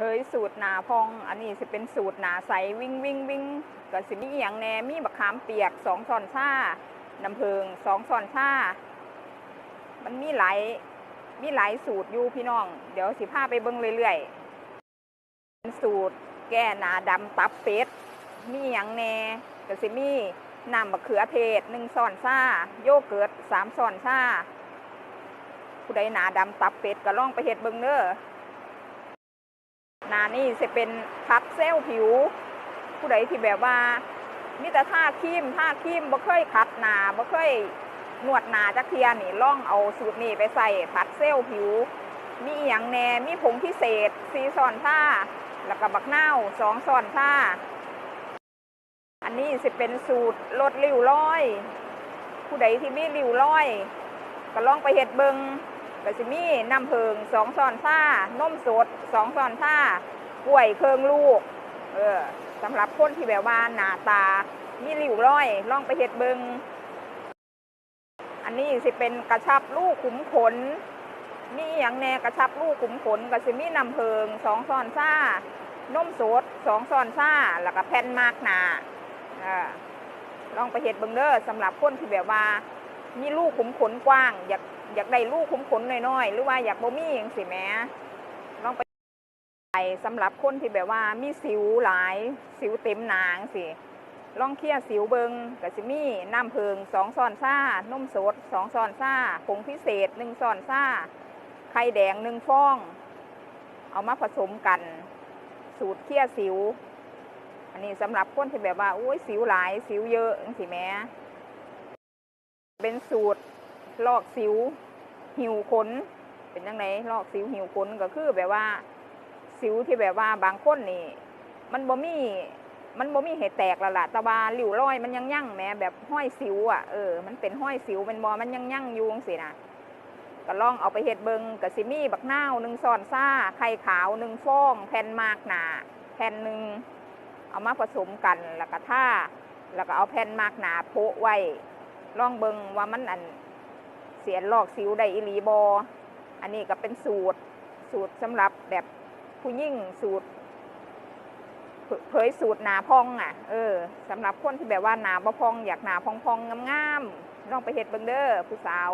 เผยสูตรหนาพอง อันนี้จะเป็นสูตรหนาใสวิ่งวิ่งวิ่งก็สิมีอหย่างแหนมีบักขามเปียกสองช้อนชาน้ำผึ้งสองช้อนชามันมีหลายมีหลายสูตรอยู่พี่น้อง เดี๋ยวสิพาไปเบิ่งเรื่อยๆเป็นสูตรแก้หนาดำตับเป็ดมีอหย่างแหน่ก็สิมีน้ำมะเขือเทศหนึ่งช้อนชาโยเกิร์ตสามช้อนชาผู้ใดหนาดำตับเป็ดก็ลองไปเฮ็ดเบิ่งเด้อ นานี่จะเป็นพักเซลล์ผิว ผู้ใดที่แบบว่ามีแต่ท่าครีมท่าครีมบ่เคยขัดหนาบ่เคยนวดหนาจักเทียนี่ล่องเอาสูตรนี้ไปใส่พัดเซลล์ผิว มีอหย่างแน่มีผงพิเศษสีซ้อนท่าแล้วก็บักนาสองซ้อนท่าอันนี้จะเป็นสูตรลดริ้วรอย ผู้ใดที่มีริ้วรอย ก็ลองไปเฮ็ดเบิง ก็สิมีน้ำเพิงสองช้อนชานมสดสองช้อนชากล้วยเครื่องลูก เออสำหรับคนที่แบบว่าหนาตา มีริ้วรอยลองไปเฮ็ดเบิงอันนี้สิเป็นกระชับลูกขุมขนมีอย่างแนกระชับลูกขุมขนก็สิมีน้ำเพิงสองช้อนชานมสดสองช้อนชาแล้วก็แผ่นมากหนาอ่าลองไปเฮ็ดเบิงเด้อสำหรับคนที่แบบว่า มีลูกขุมขนกว้าง อยากอยากได้ลูกขุมขนน้อยๆหรือว่าอยากบ่มีอย่างสิแม่ลองไปไปสำหรับคนที่แบบว่ามีสิวหลาย สิวเต็มหนางสิลองเคลียสิวเบิงก็สิมีน้ำเพิงสองช้อนซ่านมสดสองช้อนซ่าผงพิเศษหนึ่งช้อนซ่าไข่แดงหนึ่งฟอง เอามาผสมกัน สูตรเคลียสิว อันนี้สำหรับคนที่แบบว่าโอ้ยสิวหลายสิวเยอะสิแม่ เป็นสูตรลอกสิว หิวขนเป็นยังไงลอกสิวหิวขนก็คือแบบว่า สิวที่แบบว่าบางคนนี่ มันบ่มีมันบ่มีเหตุแตกแล้วล่ะต่ว่าริ้วรอยมันยังยั่งแหม้แบบห้อยสิวอะเออมันเป็นห้อยสิวเป็นบอมันยังยั่งยุงสินะก็ลองเอาไปเฮ็ดเบิงกับซิมี่บักนาวหนึ่งซอนซ่าไข่ขาวหนึ่งฟอง แผ่นมากหนาแผ่นหนึ่งเอามาผสมกันแล้วก็ท่าแล้วก็เอาแผ่นมากหนาโปะไว้ ลองเบิงว่ามันอันเสียนลอกสิวได้อิลีบอ อันนี้ก็เป็นสูตรสูตรสำหรับแบบผู้ยิ่งสูตร เผยสูตรหนาพองอะ เออสำหรับคนที่แบบว่าหนาบ่พอง อยากหนาพองๆงามๆลองไปเห็ดเบิงเด้อผู้สาว